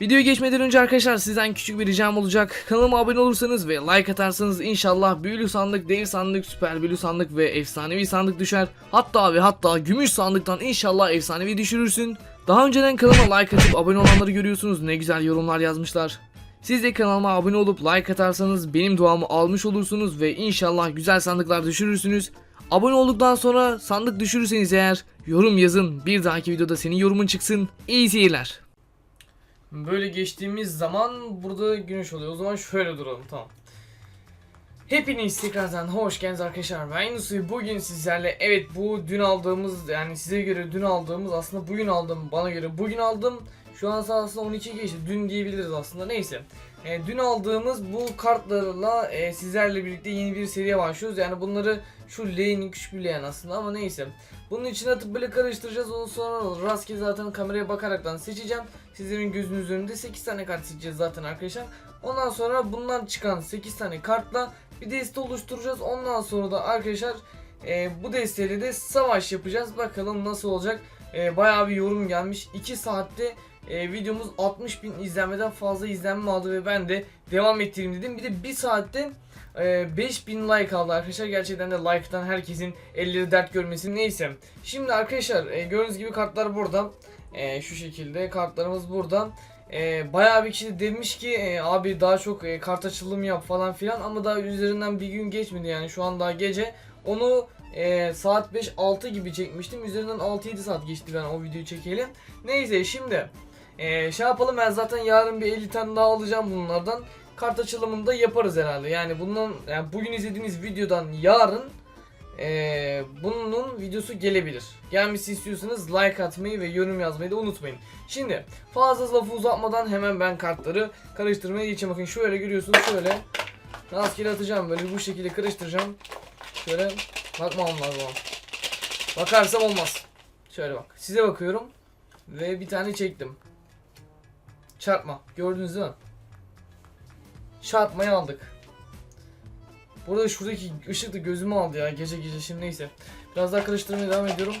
Videoya geçmeden önce arkadaşlar sizden küçük bir ricam olacak. Kanalıma abone olursanız ve like atarsanız inşallah büyülü sandık, dev sandık, süper büyülü sandık ve efsanevi sandık düşer. Hatta ve hatta gümüş sandıktan inşallah efsanevi düşürürsün. Daha önceden kanalıma like atıp abone olanları görüyorsunuz. Ne güzel yorumlar yazmışlar. Siz de kanalıma abone olup like atarsanız benim duamı almış olursunuz ve inşallah güzel sandıklar düşürürsünüz. Abone olduktan sonra sandık düşürürseniz eğer yorum yazın. Bir dahaki videoda senin yorumun çıksın. İyi seyirler. Böyle geçtiğimiz zaman burada güneş oluyor. O zaman şöyle duralım tamam. Hepiniz tekrardan hoş geldiniz arkadaşlar. Ben Yunus bugün sizlerle evet bu dün aldığımız yani size göre dün aldığımız aslında bugün aldım bana göre bugün aldım. Şu an aslında 12 geçti dün diyebiliriz aslında neyse. E, dün aldığımız bu kartlarla e, sizlerle birlikte yeni bir seriye başlıyoruz. Yani bunları şu L'nin küçük bir L'nin aslında ama neyse. Bunun içine atıp böyle karıştıracağız. Ondan sonra rastgele zaten kameraya bakaraktan seçeceğim. Sizlerin gözünüz önünde 8 tane kart seçeceğiz zaten arkadaşlar. Ondan sonra bundan çıkan 8 tane kartla bir deste oluşturacağız. Ondan sonra da arkadaşlar e, bu desteyle de savaş yapacağız. Bakalım nasıl olacak. E, bayağı bir yorum gelmiş. 2 saatte e, videomuz 60 bin izlenmeden fazla izlenme aldı ve ben de devam ettireyim dedim. Bir de 1 saatte e, 5000 like aldı arkadaşlar. Gerçekten de like'tan herkesin elleri dert görmesin. Neyse. Şimdi arkadaşlar e, gördüğünüz gibi kartlar burada. E, şu şekilde kartlarımız burada. E, bayağı bir kişi demiş ki e, abi daha çok e, kart açılım yap falan filan ama daha üzerinden bir gün geçmedi yani şu an daha gece. Onu e, saat 5-6 gibi çekmiştim. Üzerinden 6-7 saat geçti ben o videoyu çekelim. Neyse şimdi e, şey yapalım ben zaten yarın bir 50 tane daha alacağım bunlardan. Kart açılımını da yaparız herhalde. Yani bundan yani bugün izlediğiniz videodan yarın e, bunun videosu gelebilir. Gelmesi istiyorsanız like atmayı ve yorum yazmayı da unutmayın. Şimdi fazla lafı uzatmadan hemen ben kartları karıştırmaya geçeyim. Bakın şöyle görüyorsunuz şöyle. Rastgele atacağım böyle bu şekilde karıştıracağım. Şöyle bakmam lazım. Bakarsam olmaz. Şöyle bak. Size bakıyorum. Ve bir tane çektim. Çarpma. Gördünüz değil mi? Çarpmayı aldık. Burada şuradaki ışık da gözümü aldı ya gece gece şimdi neyse. Biraz daha karıştırmaya devam ediyorum.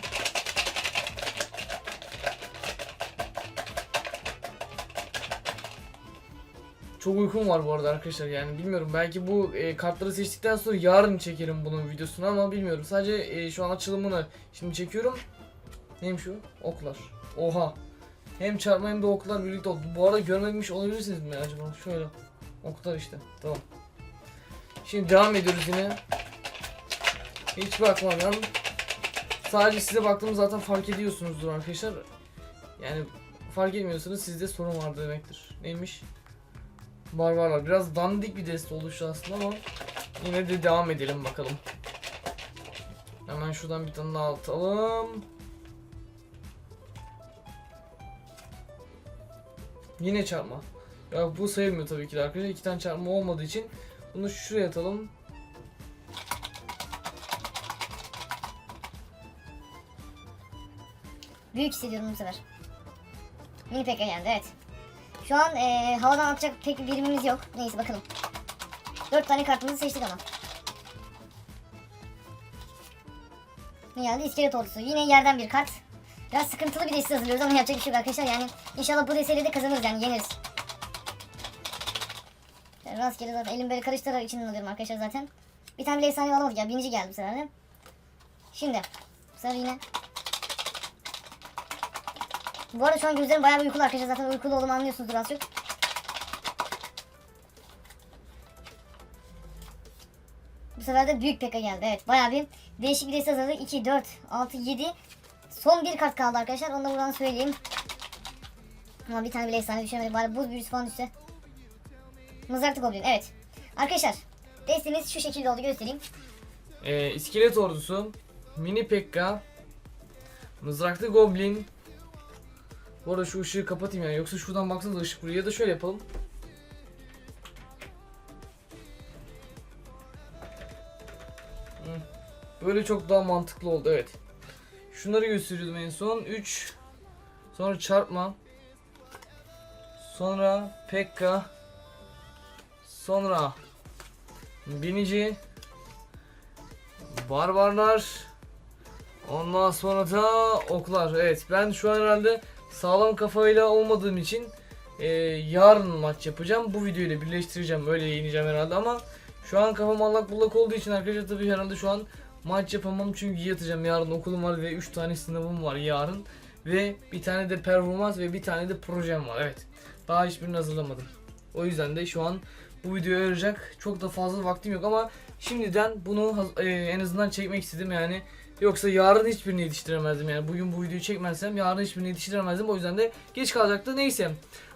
Çok uykum var bu arada arkadaşlar yani bilmiyorum belki bu e, kartları seçtikten sonra yarın çekerim bunun videosunu ama bilmiyorum sadece e, şu an açılımını şimdi çekiyorum. Neymiş o? Oklar. Oha. Hem çarpma hem de oklar birlikte oldu. Bu arada görmemiş olabilirsiniz mi acaba? Şöyle. Oklar işte. Tamam. Şimdi devam ediyoruz yine. Hiç bakmadan. Sadece size baktığımı zaten fark ediyorsunuzdur arkadaşlar. Yani fark etmiyorsanız sizde sorun var demektir. Neymiş? Var. Biraz dandik bir deste oluştu aslında ama yine de devam edelim bakalım. Hemen şuradan bir tane daha atalım. Yine çarpma. Ya bu sayılmıyor tabii ki de arkadaşlar. İki tane çarpma olmadığı için bunu şuraya atalım. Büyük hissediyorum bu sefer. Mini pekka geldi evet. Şu an eee, havadan atacak tek bir birimimiz yok. Neyse bakalım. 4 tane kartımızı seçtik ama. Ne geldi? İskelet ordusu. Yine yerden bir kart. Biraz sıkıntılı bir deste hazırlıyoruz ama yapacak bir şey yok arkadaşlar. Yani inşallah bu desteyle de kazanırız yani yeneriz. Rastgele zaten elim böyle karıştırarak içinden alıyorum arkadaşlar zaten. Bir tane bile efsane alamadık ya. Birinci geldi bu sefer de. Şimdi. Bu sefer yine bu arada şu an gözlerim bayağı bir uykulu arkadaşlar. Zaten uykulu olduğumu anlıyorsunuzdur az çok. Bu sefer de büyük peka geldi. Evet bayağı bir değişik bir deste hazırladık. 2, 4, 6, 7. Son bir kart kaldı arkadaşlar. Onu da buradan söyleyeyim. Ama bir tane bile efsane düşemedi. Bari buz büyüsü falan düşse. Mızraklı Goblin. Evet. Arkadaşlar destemiz şu şekilde oldu göstereyim. Ee, iskelet ordusu, mini pekka, mızraklı goblin. Bu arada şu ışığı kapatayım yani yoksa şuradan baksanıza ışık vuruyor ya da şöyle yapalım. Böyle çok daha mantıklı oldu evet. Şunları gösteriyordum en son. 3 sonra çarpma. Sonra pekka. Sonra binici. Barbarlar. Ondan sonra da oklar. Evet ben şu an herhalde sağlam kafayla olmadığım için e, yarın maç yapacağım. Bu videoyu da birleştireceğim. Öyle yayınlayacağım herhalde ama şu an kafam allak bullak olduğu için arkadaşlar tabii herhalde şu an maç yapamam çünkü yatacağım. Yarın okulum var ve 3 tane sınavım var yarın. Ve bir tane de performans ve bir tane de projem var. Evet. Daha hiçbirini hazırlamadım. O yüzden de şu an bu videoyu ayıracak çok da fazla vaktim yok ama şimdiden bunu e, en azından çekmek istedim yani. Yoksa yarın hiçbirini yetiştiremezdim yani. Bugün bu videoyu çekmezsem yarın hiçbirini yetiştiremezdim. O yüzden de geç kalacaktı. Neyse.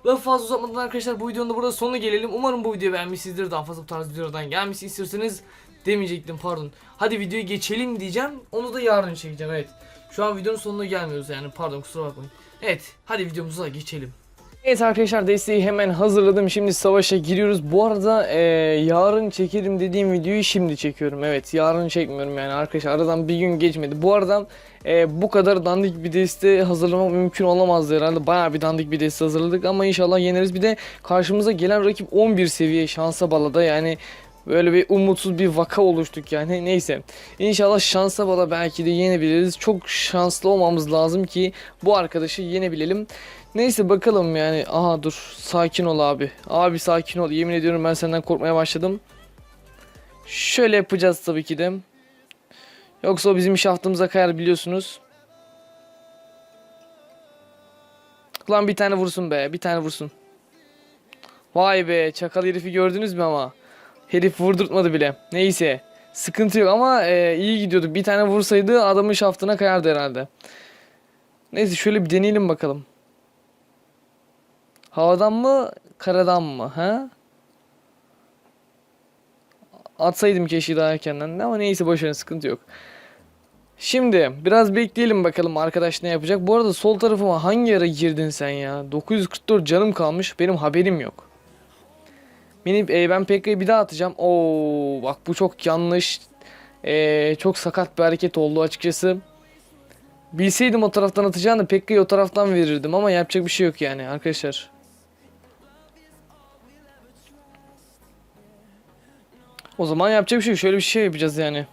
Lafı fazla uzatmadan arkadaşlar bu videonun da burada sonuna gelelim. Umarım bu videoyu beğenmişsinizdir. Daha fazla bu tarz videolardan gelmesi istiyorsanız demeyecektim pardon. Hadi videoyu geçelim diyeceğim. Onu da yarın çekeceğim evet. Şu an videonun sonuna gelmiyoruz yani pardon kusura bakmayın. Evet hadi videomuza geçelim. Evet arkadaşlar desteği hemen hazırladım. Şimdi savaşa giriyoruz. Bu arada e, yarın çekerim dediğim videoyu şimdi çekiyorum. Evet yarın çekmiyorum yani arkadaşlar. Aradan bir gün geçmedi. Bu arada e, bu kadar dandik bir deste hazırlamak mümkün olamazdı herhalde. Bayağı bir dandik bir deste hazırladık ama inşallah yeneriz. Bir de karşımıza gelen rakip 11 seviye şansa balada yani Böyle bir umutsuz bir vaka oluştuk yani. Neyse. İnşallah şansa bala belki de yenebiliriz. Çok şanslı olmamız lazım ki bu arkadaşı yenebilelim. Neyse bakalım yani. Aha dur. Sakin ol abi. Abi sakin ol. Yemin ediyorum ben senden korkmaya başladım. Şöyle yapacağız tabii ki de. Yoksa o bizim şaftımıza kayar biliyorsunuz. Lan bir tane vursun be. Bir tane vursun. Vay be. Çakal herifi gördünüz mü ama? Herif vurdurtmadı bile. Neyse. Sıkıntı yok ama e, iyi gidiyordu. Bir tane vursaydı adamın şaftına kayardı herhalde. Neyse şöyle bir deneyelim bakalım. Havadan mı, karadan mı? Ha? Atsaydım keşke daha erkenden de ama neyse boşverin sıkıntı yok. Şimdi biraz bekleyelim bakalım arkadaş ne yapacak. Bu arada sol tarafıma hangi ara girdin sen ya? 944 canım kalmış. Benim haberim yok. Benim e, ben Pekka'yı bir daha atacağım. Oo bak bu çok yanlış. E, çok sakat bir hareket oldu açıkçası. Bilseydim o taraftan atacağını Pekka'yı o taraftan verirdim ama yapacak bir şey yok yani arkadaşlar. O zaman yapacak bir şey. Şöyle bir şey yapacağız yani.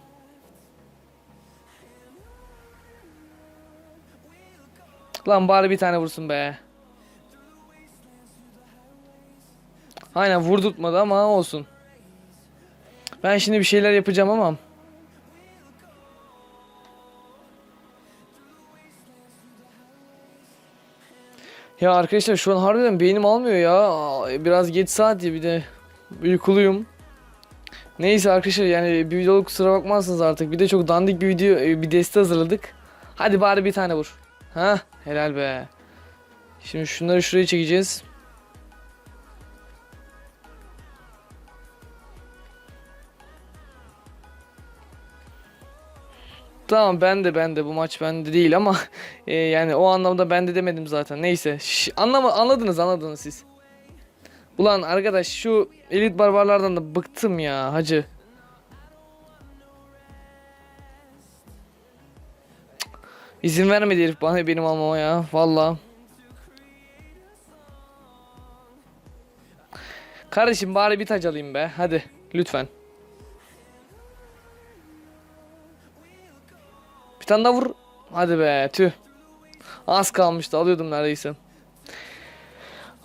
Lan bari bir tane vursun be. Aynen vurdurtmadı ama olsun. Ben şimdi bir şeyler yapacağım ama. Ya arkadaşlar şu an harbiden beynim almıyor ya. Biraz geç saat ya bir de uykuluyum. Neyse arkadaşlar yani bir videoluk kusura bakmazsınız artık. Bir de çok dandik bir video e, bir deste hazırladık. Hadi bari bir tane vur. Ha helal be. Şimdi şunları şuraya çekeceğiz. Tamam ben de ben de bu maç bende değil ama e, yani o anlamda ben de demedim zaten. Neyse. Şş, anlama anladınız anladınız siz. Ulan arkadaş şu elit barbarlardan da bıktım ya hacı. İzin vermedi herif bana benim almama ya valla. Kardeşim bari bir taç alayım be hadi lütfen. Tane daha vur. Hadi be tüh. Az kalmıştı alıyordum neredeyse.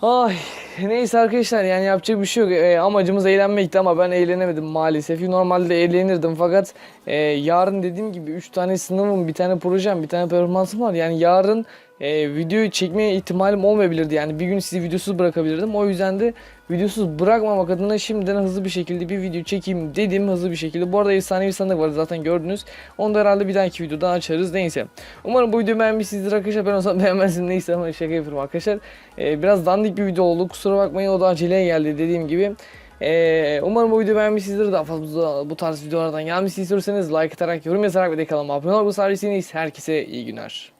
Ay neyse arkadaşlar yani yapacak bir şey yok. E, amacımız eğlenmekti ama ben eğlenemedim maalesef. Normalde eğlenirdim fakat e, yarın dediğim gibi 3 tane sınavım, bir tane projem, bir tane performansım var. Yani yarın e, videoyu çekmeye ihtimalim olmayabilirdi. Yani bir gün sizi videosuz bırakabilirdim. O yüzden de videosuz bırakmamak adına şimdiden hızlı bir şekilde bir video çekeyim dedim hızlı bir şekilde. Bu arada efsanevi sandık var zaten gördünüz. Onu da herhalde bir dahaki videoda açarız. Neyse. Umarım bu videoyu beğenmişsinizdir arkadaşlar. Ben o zaman beğenmezdim neyse ama şaka yapıyorum arkadaşlar. Ee, biraz dandik bir video oldu. Kusura bakmayın o da aceleye geldi dediğim gibi. Ee, umarım bu videoyu beğenmişsinizdir. Daha fazla bu tarz videolardan gelmesini istiyorsanız like atarak, yorum yazarak ve de kanalıma abone olmayı Herkese iyi günler.